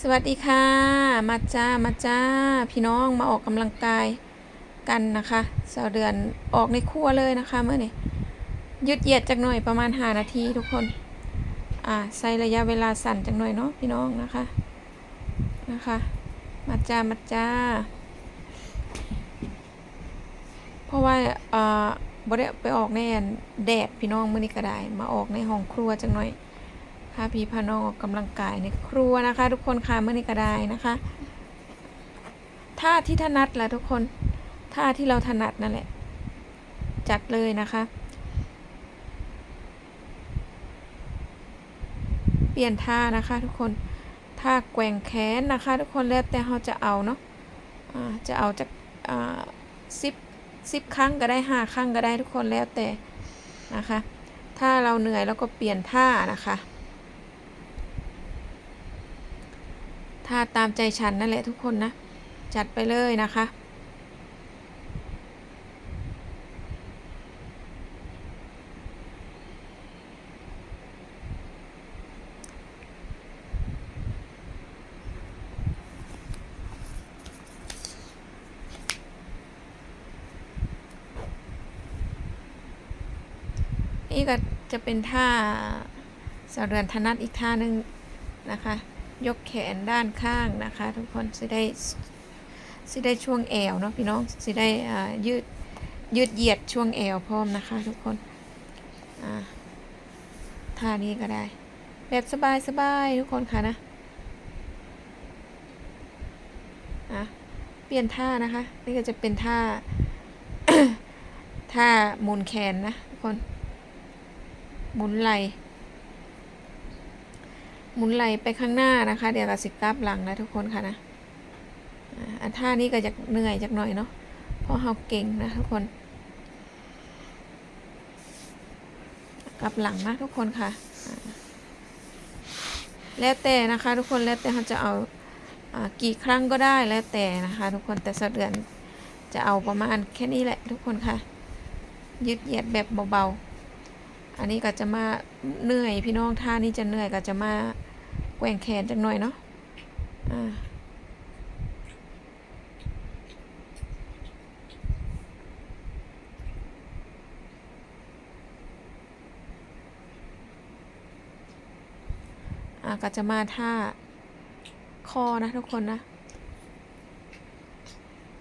สวัสดีค่ะ มาจ้า มาจ้า พี่น้องมาออกกำลังกายกันนะคะสาวเดือนออกในครัวเลยนะคะเมื่อนี้ยืดเหยียดจักหน่อยประมาณหานาทีทุกคน อ่าใช้ระยะเวลาสั่นจักหน่อยเนาะพี่น้องนะคะนะคะ มาจ้า มาจ้า เพราะว่าอ่าบ่ได้ไปออกในแดดพี่น้องเมื้อนี้ก็ได้ มาออกในห้องครัวจักหน่อย พาพี่พาน้องออกกำลังกายในครัวนะคะ ทุกคนค่ะเมื่อนี้ก็ได้นะคะท่าที่ถนัดแหละทุกคนท่าที่เราถนัดนั่นแหละ จัดเลยนะคะ เปลี่ยนท่านะคะทุกคนท่าแกว่งแขนนะคะ ทุกคนแล้วแต่เราจะเอาเนาะอ่าจะเอาจากสิบสิบครั้งก็ได้ห้าครั้งก็ได้ทุกคนแล้วแต่นะคะ ถ้าเราเหนื่อยแล้วก็เปลี่ยนท่านะคะ ถ้าตามใจฉันนั่นแหละทุกคนนะ จัดไปเลยนะคะ นี่ก็จะเป็นท่าสาวเรือนธนัดอีกท่าหนึ่งนะคะ ยกแขนด้านข้างนะคะ ทุกคนสิได้สิได้ช่วงแอวเนาะพี่น้องสิได้ยืดยืดเหยียดช่วงแอวพร้อมนะคะ ทุกคนท่านี้ก็ได้ แบบสบายสบายทุกคนค่ะนะอะเปลี่ยนท่านะคะ นี่ก็จะเป็นท่าท่าหมุนแขนนะทุกคนหมุนไหล่ หมุนไหลไปข้างหน้านะคะ เดี๋ยวก็สิกลับหลังนะทุกคนค่ะนะอันท่านี้ก็จะเหนื่อยจักหน่อยเนาะเพราะเราเก่งนะทุกคนกลับหลังนะทุกคนค่ะแล้วแต่นะคะ ทุกคนแล้วแต่เขาจะเอาอากี่ครั้งก็ได้แล้วแต่นะคะ ทุกคนแต่สะเดือนจะเอาประมาณแค่นี้แหละ ทุกคนค่ะ ยืดเหยียดแบบเบาๆอันนี้ก็จะมาเหนื่อยพี่น้องท่านี้จะเหนื่อยก็จะมา ว่งแขนจังหน่อยเนาะอ่าก็จะมาท่าคอนะทุกคนนะ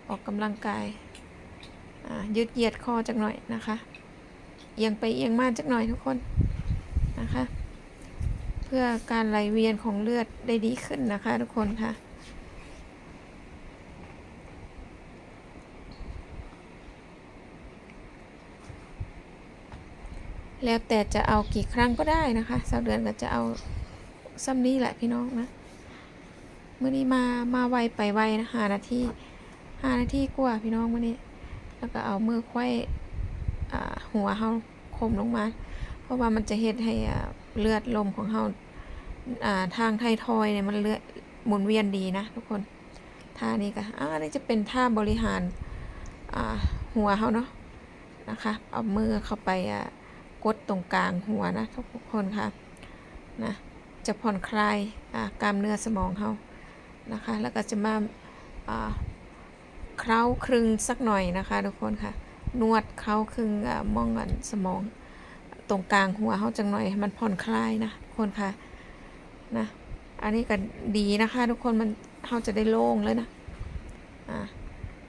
ออกกำลังกายอ่ายืดเหยียดคอจักหน่อยนะคะ เอียงไปเอียงมาจักหน่อยทุกคนนะคะ พื่อการไหลเวียนของเลือดได้ดีขึ้นนะคะ ทุกคนค่ะ แล้วแต่จะเอากี่ครั้งก็ได้นะคะสาวเดือนก็จะเอาซ้ำนี้แหละพี่น้องนะเมื่อนี้มามาไวไปไวนะหานาทีหานาทีกว่าพี่น้องเมื่อนี้ แล้วก็เอามือควายหัวเฮาคมลงมา เพราะว่ามันจะเฮ็ดให้เลือดลมของเฮา ทางไททอยเนี่ยมันเลือหมุนเวียนดีนะทุกคนท่านี้ก็อ่าอันนี้จะเป็นท่าบริหาราหัวเฮาเนาะนะคะ เอามือเข้าไปกดตรงกลางหัวนะทุกคนค่ะนะจะผ่อนคลายกล้ามเนื้อสมองเฮานะคะ แล้วก็จะมาเคล้าคลึงสักหน่อยนะคะ ทุกคนค่ะ นวดเขาครึงอ่ามองอันสมอง ตรงกลางหัวเขาจังหน่อยมันผ่อนคลายนะทุกคนค่ะ นะ อันนี้ก็ดีนะคะ ทุกคนมันเขาจะได้โล่งเลยนะ อ่า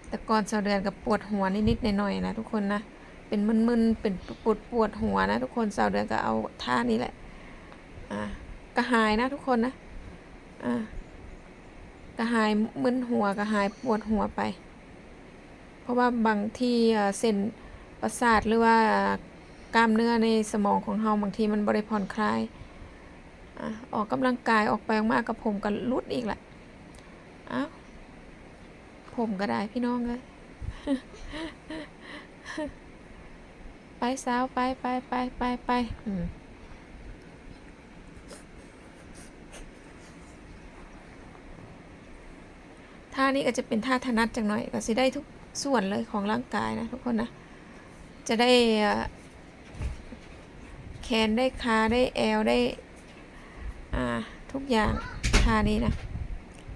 แต่ก่อนสาเดือนกับปวดหัวนิดๆหน่อยๆนะ ทุกคนนะ เป็นมึนๆ เป็นปวดปวดหัวนะทุกคนสาเดือนก็เอาท่านี้แหละ อ่ากระหายนะทุกคนนะ อ่ากระหายมึนหัวกระหายปวดหัวไป เพราะว่าบางที่เส้นประสาทหรือว่ากล้ามเนื้อในสมองของเราบางทีมันบริผ่อนคลาย อออกกำลังกายออกไปออกมากกับผมก็รุดอีกแหละอ้าวผมก็ได้พี่น้องเลยไปสาวไปไปไปไปไปท่านี้ก็จะเป็นท่าถนัดจังหน่อยก็สิได้ทุกส่วนเลยของร่างกายนะทุกคนนะ จะได้แขนได้ขาได้แอวได้ อ่าทุกอย่างท่านี้นะ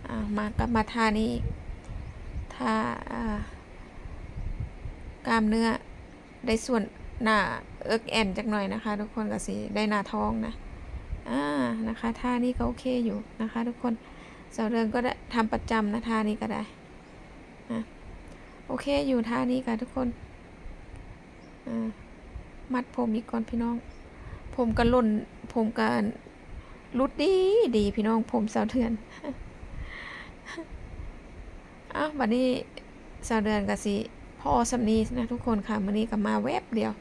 อ่ามากลับมาท่านี้ท่าอ่ากล้ามเนื้อได้ส่วนหน้าเอิกแอนจักหน่อยนะคะ ทุกคนก็สิได้หน้าท้องนะอ่านะคะท่านี้ก็โอเคอยู่นะคะ ทุกคนสาวเรือนก็ได้ทำประจำนะท่านี้ก็ได้นะโอเคอยู่ท่านี้ค่ะทุกคนอ่ามัดผมอีกก่อนพี่น้อง ผมก็หล่นผมก็ รุดดีดีพี่น้องผมสาวเทือนอ้าวันนี้สาวเดือนกับสิพ่อสำนีนะทุกคนค่ะวันนี้ก็มาแวบเดียว